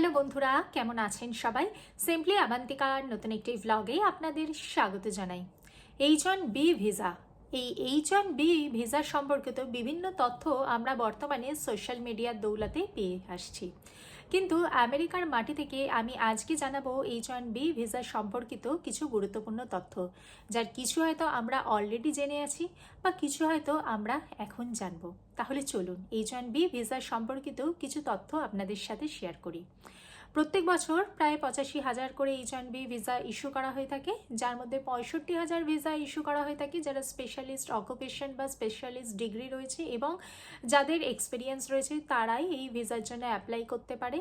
Hello বন্ধুরা, কেমন আছেন সবাই? সিম্পলি আবান্তিকার নতুন একটি ভ্লগে আপনাদের স্বাগত জানাই। এইচ ওয়ান বি ভিসা এই এইচ ওয়ান বি ভিসা সম্পর্কিত বিভিন্ন তথ্য আমরা বর্তমানে সোশ্যাল মিডিয়ার দৌলতে পেয়ে আসছি। কিন্তু আমেরিকার মাটি থেকে আমি আজকে জানাব এইচ ওয়ান বি ভিসা সম্পর্কিত কিছু গুরুত্বপূর্ণ তথ্য, যার কিছু হয়তো আমরা অলরেডি জেনে আছি বা কিছু হয়তো আমরা এখন জানব। তাহলে চলুন এইচ ওয়ান বি ভিসা সম্পর্কিত কিছু তথ্য আপনাদের সাথে শেয়ার করি। প্রত্যেক বছর প্রায় পঁচাশি হাজার করে H one B visa issue করা হয়ে থাকে, যার মধ্যে পঁয়ষট্টি হাজার ভিসা ইস্যু করা হয়ে থাকে, যারা স্পেশালিস্ট অকুপেশন বা স্পেশালিস্ট ডিগ্রি রয়েছে এবং যাদের এক্সপিরিয়েন্স রয়েছে, তারাই এই ভিসার জন্য অ্যাপ্লাই করতে পারে।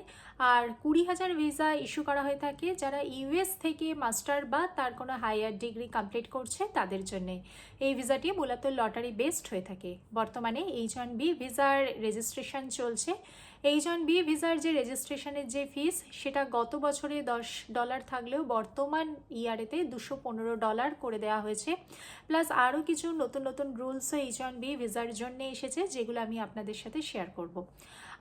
আর কুড়ি হাজার ভিসা ইস্যু করা হয়ে থাকে, যারা ইউএস থেকে মাস্টার বা তার কোনো হায়ার ডিগ্রি কমপ্লিট করছে, তাদের জন্য। এই ভিসাটি মূলত লটারি বেসড হয়ে থাকে। বর্তমানে এইচ ওয়ান বি ভিসার রেজিস্ট্রেশন চলছে। এইচ ওয়ান বি ভিসার যে রেজিস্ট্রেশনের যে ফিস, সেটা গত বছরে দশ ডলার থাকলেও বর্তমান ইয়ারেতে দুশো পনেরো ডলার করে দেওয়া হয়েছে। প্লাস আরও কিছু নতুন নতুন রুলসও এইচ ওয়ান বি ভিসার জন্য এসেছে, যেগুলো আমি আপনাদের সাথে শেয়ার করব।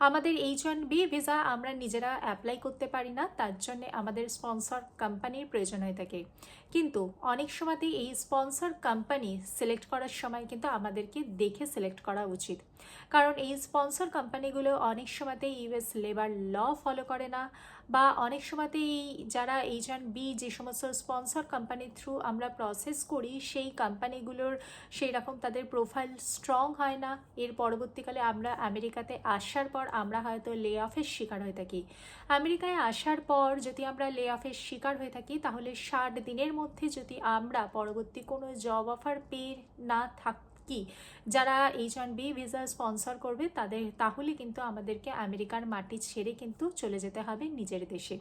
আমাদের এইচ ওয়ান বি ভিসা আমরা নিজেরা অ্যাপ্লাই করতে পারি না, তার জন্য আমাদের স্পন্সর কোম্পানির প্রয়োজন হয়ে থাকে। কিন্তু অনেক সময়তেই এই স্পন্সর কোম্পানি সিলেক্ট করার সময় কিন্তু আমাদেরকে দেখে সিলেক্ট করা উচিত। কারণ এই স্পন্সর কোম্পানিগুলো অনেক সময়তেই ইউএস লেবার ল ফলো করে না বা অনেক সময়তেই যারা এইচ বি যে সমস্ত স্পন্সর কোম্পানির থ্রু আমরা প্রসেস করি, সেই কোম্পানিগুলোর সেই রকম তাদের প্রোফাইল স্ট্রং হয় না। এর পরবর্তীকালে আমরা আমেরিকাতে আসার পর আমরা হয়তো লে অফের শিকার হয়ে থাকি। আমেরিকায় আসার পর যদি আমরা লে অফের শিকার হয়ে থাকি, তাহলে ষাট দিনের মধ্যে যদি আমরা পরবর্তী কোনো জব অফার পেয়ে না থাকি যারা H one B visa sponsor করবে তাদের, তাহলে কিন্তু আমাদেরকে আমেরিকার মাটি ছেড়ে কিন্তু চলে যেতে হবে নিজের দেশে।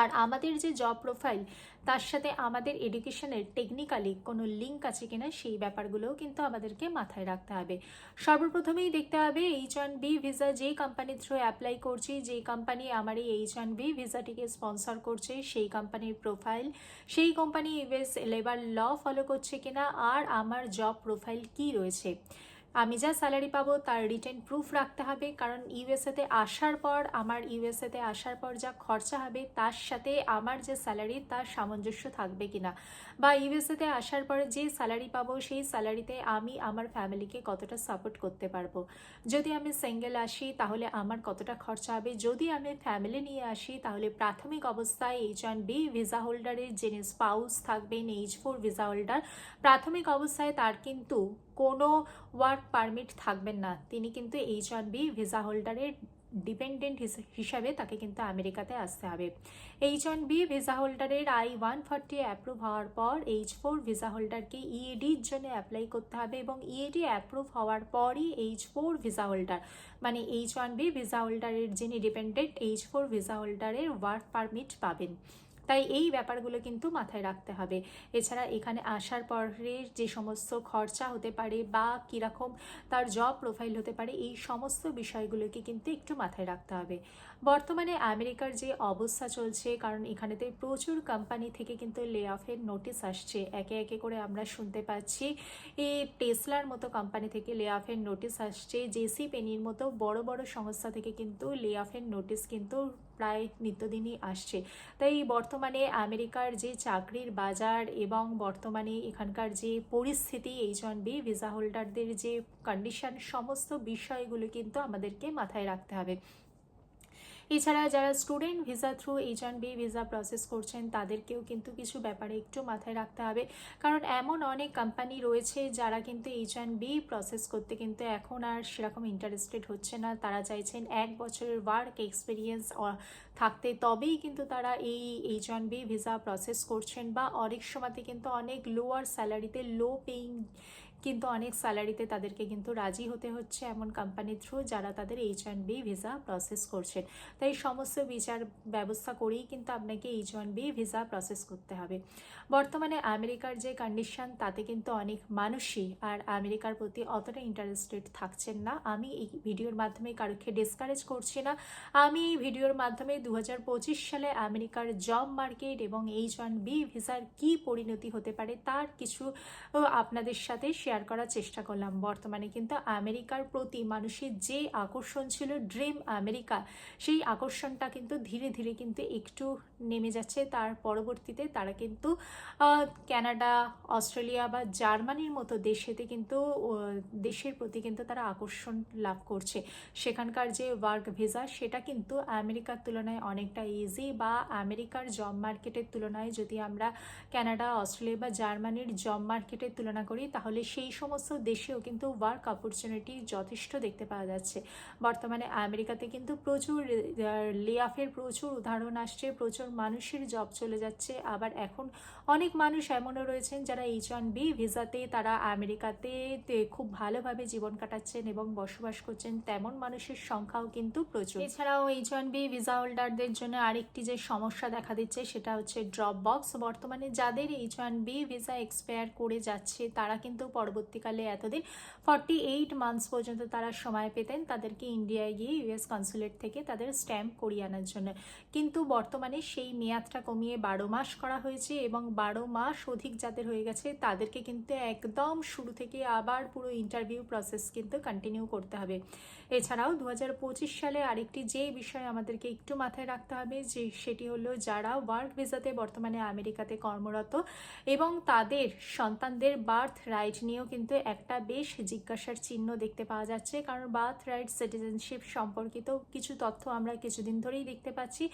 আর আমাদের যে জব প্রোফাইল তার সাথে আমাদের এডুকেশনের টেকনিক্যালি কোনো লিঙ্ক আছে কিনা সেই ব্যাপারগুলোও কিন্তু আমাদেরকে মাথায় রাখতে হবে। সর্বপ্রথমেই দেখতে হবে এইচ ওয়ান বি ভিসা যেই কোম্পানির থ্রু অ্যাপ্লাই করছি, যেই কোম্পানি আমার এই এইচ ওয়ান বি ভিসাটিকে স্পন্সর করছে, সেই কোম্পানির প্রোফাইল সেই company US labour law follow করছে কিনা, আর আমার জব প্রোফাইল কি রয়েছে। আমি যা স্যালারি পাবো তার রিটেন প্রুফ রাখতে হবে। কারণ ইউএসএতে আসার পর, আমার ইউএসএতে আসার পর যা খরচা হবে তার সাথে আমার যে স্যালারি তার সামঞ্জস্য থাকবে কিনা। বা ইউএসএতে আসার পরে যে স্যালারি পাবো সেই স্যালারিতে আমি আমার ফ্যামিলিকে কতটা সাপোর্ট করতে পারব। যদি আমি সিঙ্গেল আসি তাহলে আমার কতটা খরচা হবে? যদি আমি ফ্যামিলি নিয়ে আসি তাহলে প্রাথমিক অবস্থায় এইচ ওয়ান বি ভিসা হোল্ডারের যিনি স্পাউস থাকবেন এইচ ফোর ভিসা হোল্ডার, প্রাথমিক অবস্থায় তার কিন্তু কোনো ওয়ার্ক পারমিট থাকবেন না। তিনি কিন্তু এইচ ওয়ান বি ভিসা হোল্ডারের ডিপেন্ডেন্ট হিসাবে তাকে কিন্তু আমেরিকাতে আসতে হবে। এইচ ওয়ান বি ভিসা হোল্ডারের আই ওয়ান ফর্টি অ্যাপ্রুভ হওয়ার পর এইচ ফোর ভিসা হোল্ডারকে ইএডির জন্য অ্যাপ্লাই করতে হবে এবং ইএডি অ্যাপ্রুভ হওয়ার পরই এইচ ফোর ভিসা হোল্ডার মানে এইচ ওয়ান বি ভিসা হোল্ডারের যিনি ডিপেন্ডেন্ট, এইচ ফোর ভিসা হোল্ডারের ওয়ার্ক পারমিট পাবেন। তাই এই ব্যাপারগুলো কিন্তু মাথায় রাখতে হবে। এছাড়া এখানে আসার পরে যে সমস্ত খরচা হতে পারে বা কীরকম তার জব প্রোফাইল হতে পারে, এই সমস্ত বিষয়গুলোকে কিন্তু একটু মাথায় রাখতে হবে। বর্তমানে আমেরিকার যে অবস্থা চলছে, কারণ এখানেতে প্রচুর কোম্পানি থেকে কিন্তু লে অফের নোটিশ আসছে। একে একে করে আমরা শুনতে পাচ্ছি এই টেসলার মতো কোম্পানি থেকে লে অফের নোটিশ আসছে জেসি পেনির মতো বড় বড় সংস্থা থেকে কিন্তু লে অফের নোটিশ কিন্তু প্রায় নিত্যদিনই আসছে। তাই বর্তমানে আমেরিকার যে চাকরির বাজার এবং বর্তমানে এখানকার যে পরিস্থিতি এইচ ওয়ান বি ভিসা হোল্ডারদের যে কন্ডিশন সমস্ত বিষয়গুলো কিন্তু আমাদেরকে মাথায় রাখতে হবে। এছাড়া যারা student visa through H and B visa process করছেন, তাদেরকেও কিন্তু কিছু ব্যাপারে একটু মাথায় রাখতে হবে। কারণ এমন অনেক কোম্পানি রয়েছে যারা কিন্তু এইচ অ্যান্ড বি প্রসেস করতে কিন্তু এখন আর সেরকম ইন্টারেস্টেড হচ্ছে না। তারা চাইছেন এক বছরের ওয়ার্ক এক্সপিরিয়েন্স থাকতে তবেই কিন্তু তারা এই H one B visa process করছেন বা অনেক সময়তে কিন্তু অনেক লোয়ার স্যালারিতে লো পেইং কিন্তু অনেক স্যালারিতে তাদেরকে কিন্তু রাজি হতে হচ্ছে এমন কোম্পানির থ্রু যারা তাদের H one B visa process করছেন। তাই সমস্ত বিচার ব্যবস্থা করেই কিন্তু আপনাকে H one B visa process করতে হবে। বর্তমানে আমেরিকার যে কন্ডিশন তাতে কিন্তু অনেক মানুষই আর আমেরিকার প্রতি অতটা ইন্টারেস্টেড থাকছেন না। আমি এই ভিডিওর মাধ্যমে কারোকে ডিসকারেজ করছি না। আমি এই ভিডিওর মাধ্যমে দু হাজার পঁচিশ সালে আমেরিকার জব মার্কেট এবং এইচ ওয়ান বি ভিসার কী পরিণতি হতে পারে তার কিছু আপনাদের সাথে শেয়ার করার চেষ্টা করলাম। বর্তমানে কিন্তু আমেরিকার প্রতি মানুষের যে আকর্ষণ ছিল, ড্রিম আমেরিকা, সেই আকর্ষণটা কিন্তু ধীরে ধীরে কিন্তু একটু নেমে যাচ্ছে। তার পরবর্তীতে তারা কিন্তু কানাডা অস্ট্রেলিয়া বা জার্মানির মতো দেশেতে কিন্তু দেশের প্রতি কিন্তু তারা আকর্ষণ লাভ করছে। সেখানকার যে ওয়ার্ক ভিসা, সেটা কিন্তু আমেরিকার তুলনায় অনেকটা ইজি বা আমেরিকার জব মার্কেটের তুলনায় যদি আমরা কানাডা অস্ট্রেলিয়া বা জার্মানির জব মার্কেটের তুলনা করি, তাহলে সেই সমস্ত দেশেও কিন্তু ওয়ার্ক অপরচুনিটি যথেষ্ট দেখতে পাওয়া যাচ্ছে। বর্তমানে আমেরিকাতে কিন্তু প্রচুর লে প্রচুর উদাহরণ আসছে, প্রচুর মানুষের জব চলে যাচ্ছে। আবার এখন অনেক মানুষ এমনও রয়েছেন যারা এইচ ওয়ান বি ভিসাতে তারা আমেরিকাতে খুব ভালোভাবে জীবন কাটাচ্ছেন এবং বসবাস করছেন, তেমন মানুষের সংখ্যাও কিন্তু প্রচুর। এছাড়াও এইচ ওয়ান বি ভিসা হোল্ডারদের জন্য আরেকটি যে সমস্যা দেখা দিচ্ছে সেটা হচ্ছে ড্রপ বক্স বর্তমানে যাদের H one B visa expire করে যাচ্ছে, তারা কিন্তু পরবর্তীকালে এতদিন ফর্টি এইট মান্থস পর্যন্ত তারা সময় পেতেন তাদেরকে ইন্ডিয়ায় গিয়ে ইউএস কনসুলেট থেকে তাদের স্ট্যাম্প করিয়ে আনার জন্য। কিন্তু বর্তমানে সেই মেয়াদটা কমিয়ে বারো মাস করা হয়েছে এবং বারো মাস অধিক যাদের হয়ে গেছে, তাদেরকে কিন্তু একদম শুরু থেকে আবার পুরো ইন্টারভিউ প্রসেস কিন্তু কন্টিনিউ করতে হবে। এছাড়াও দু হাজার পঁচিশ সালে আরেকটি যে বিষয় আমাদেরকে একটু মাথায় রাখতে হবে যে সেটি হলো যারা ওয়ার্ক ভিসাতে বর্তমানে আমেরিকাতে কর্মরত এবং তাদের সন্তানদের বার্থ রাইট নিয়েও কিন্তু একটা বেশ জিজ্ঞাসার চিহ্ন দেখতে পাওয়া যাচ্ছে। কারণ বার্থ রাইট, সিটিজেনশিপ সম্পর্কিত কিছু তথ্য আমরা কিছুদিন ধরেই দেখতে পাচ্ছি।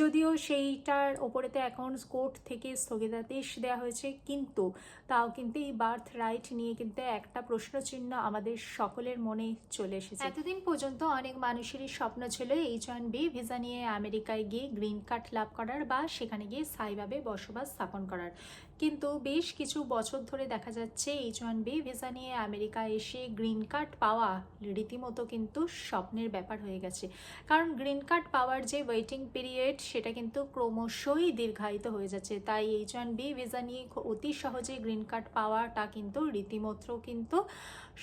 যদিও সেইটার ওপরেতে এখন কোর্ট থেকে স্থগিতাদেশ দেওয়া হয়েছে, কিন্তু তাও কিন্তু এই বার্থ রাইট নিয়ে কিন্তু একটা প্রশ্নচিহ্ন আমাদের সকলের মনে চলে এসেছে। এতদিন পর্যন্ত অনেক মানুষেরই স্বপ্ন ছিল এইচ ওয়ান বি ভিসা নিয়ে আমেরিকায় গিয়ে গ্রিন কার্ড লাভ করার বা সেখানে গিয়ে স্থায়ীভাবে বসবাস স্থাপন করার। কিন্তু বেশ কিছু বছর ধরে দেখা যাচ্ছে এইচ ওয়ান বি ভিসা নিয়ে আমেরিকা এসে গ্রিন কার্ড পাওয়া রীতিমতো কিন্তু স্বপ্নের ব্যাপার হয়ে গেছে। কারণ গ্রিন কার্ড পাওয়ার যে ওয়েটিং পিরিয়ড, সেটা কিন্তু ক্রমশই দীর্ঘায়িত হয়ে যাচ্ছে। তাই এইচ ওয়ান বি ভিসা নিয়ে অতি সহজে গ্রিন কার্ড পাওয়াটা কিন্তু রীতিমতো কিন্তু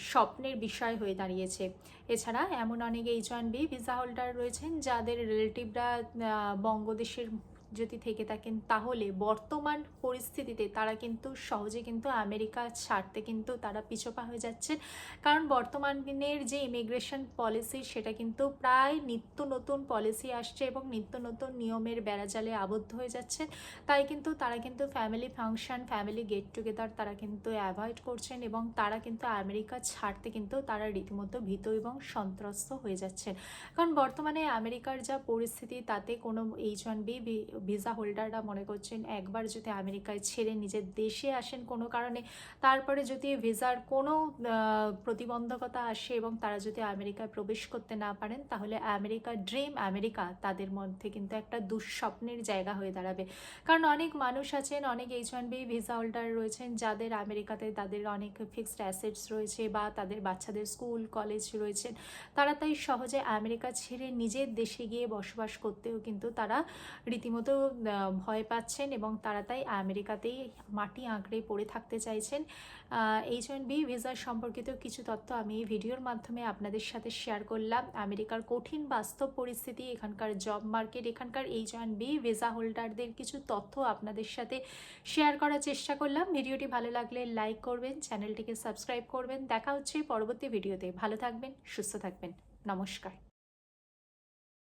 স্বপ্নের বিষয় হয়ে দাঁড়িয়েছে। এছাড়া এমন অনেক H one B visa holder রয়েছেন যাদের রিলেটিভরা বঙ্গদেশের যদি থেকে থাকেন, তাহলে বর্তমান পরিস্থিতিতে তারা কিন্তু সহজে কিন্তু আমেরিকা ছাড়তে কিন্তু তারা পিছপা হয়ে যাচ্ছেন। কারণ বর্তমান দিনের যে ইমিগ্রেশন পলিসি সেটা কিন্তু প্রায় নিত্য নতুন পলিসি আসছে এবং নিত্য নতুন নিয়মের বেড়াজালে আবদ্ধ হয়ে যাচ্ছেন। তাই কিন্তু তারা কিন্তু family function family get together তারা কিন্তু অ্যাভয়েড করছেন এবং তারা কিন্তু আমেরিকা ছাড়তে কিন্তু তারা রীতিমতো ভীত এবং সন্ত্রস্ত হয়ে যাচ্ছেন। কারণ বর্তমানে আমেরিকার যা পরিস্থিতি, তাতে কোনো এইচ ওয়ান বি ভিসা হোল্ডাররা মনে করছেন একবার যদি আমেরিকায় ছেড়ে নিজের দেশে আসেন কোনো কারণে, তারপরে যদি ভিসার কোনো প্রতিবন্ধকতা আসে এবং তারা যদি আমেরিকায় প্রবেশ করতে না পারেন, তাহলে আমেরিকা ড্রিম আমেরিকা, তাদের মধ্যে কিন্তু একটা দুঃস্বপ্নের জায়গা হয়ে দাঁড়াবে। কারণ অনেক মানুষ আছেন, অনেক H one B visa holder রয়েছেন, যাদের আমেরিকাতে তাদের অনেক ফিক্সড অ্যাসেটস রয়েছে বা তাদের বাচ্চাদের স্কুল কলেজ রয়েছেন। তারা তাই সহজে আমেরিকা ছেড়ে নিজের দেশে গিয়ে বসবাস করতেও কিন্তু তারা রীতিমতো আহ, ভয় পাচ্ছেন এবং তারা তাই আমেরিকাতেই মাটি আঁকড়ে পড়ে থাকতে চাইছেন। এইচ ওয়ান বি ভিসার সম্পর্কিত কিছু তথ্য আমি এই ভিডিওর মাধ্যমে আপনাদের সাথে শেয়ার করলাম। আমেরিকার কঠিন বাস্তব পরিস্থিতি এখানকার জব মার্কেট এখানকার এইচ ওয়ান বি ভিসা হোল্ডারদের কিছু তথ্য আপনাদের সাথে শেয়ার করার চেষ্টা করলাম। ভিডিওটি ভালো লাগলে লাইক করবেন চ্যানেলটিকে সাবস্ক্রাইব করবেন। দেখা হচ্ছে পরবর্তী ভিডিওতে। ভালো থাকবেন সুস্থ থাকবেন। নমস্কার।